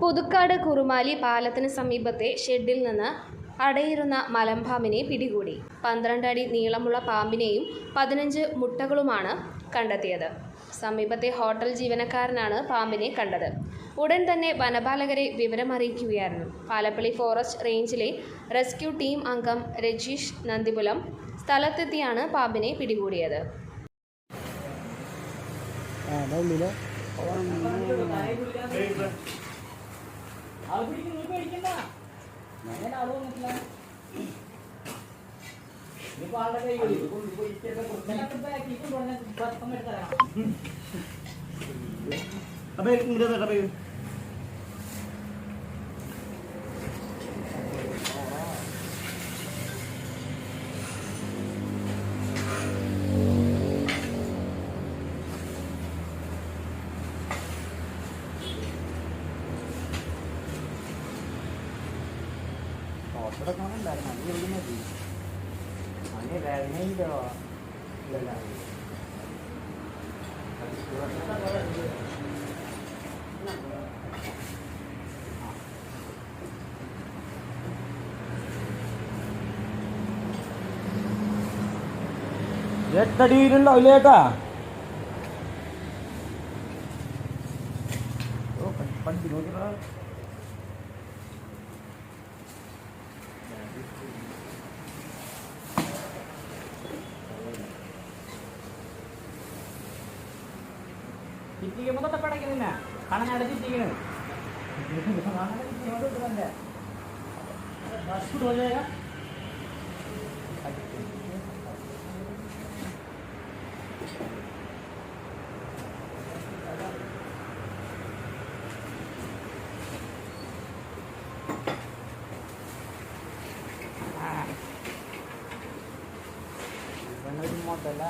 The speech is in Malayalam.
പുതുക്കാട് കുറുമാലി പാലത്തിന് സമീപത്തെ ഷെഡിൽ നിന്ന് അടയിരുന്ന മലമ്പാമ്പിനെ പിടികൂടി. പന്ത്രണ്ട് അടി നീളമുള്ള പാമ്പിനെയും പതിനഞ്ച് മുട്ടകളുമാണ് കണ്ടെത്തിയത്. സമീപത്തെ ഹോട്ടൽ ജീവനക്കാരനാണ് പാമ്പിനെ കണ്ടത്. ഉടൻ തന്നെ വനപാലകരെ വിവരമറിയിക്കുകയായിരുന്നു. പാലപ്പള്ളി ഫോറസ്റ്റ് റേഞ്ചിലെ റെസ്ക്യൂ ടീം അംഗം രജീഷ് നന്ദിപുലം സ്ഥലത്തെത്തിയാണ് പാമ്പിനെ പിടികൂടിയത്. അതാ ഉള്ളിൽ അപ്പൊ ഇങ്ങനെ ഹോട്ടലൊക്കെ ഉണ്ടായിരുന്നു അത് എവിടെ മതി അങ്ങനെ വേദനയില്ലോ ഇല്ലല്ല എട്ടടി വീരുണ്ടാവില്ലേ ഏട്ടാ ഓ പഠിച്ചു നോക്കിയതാ ചിറ്റിക്കുമ്പോ തൊട്ടപ്പടയ്ക്കുന്നില്ല ನೋಡಿ ಮಾಡೆಲ್ಲ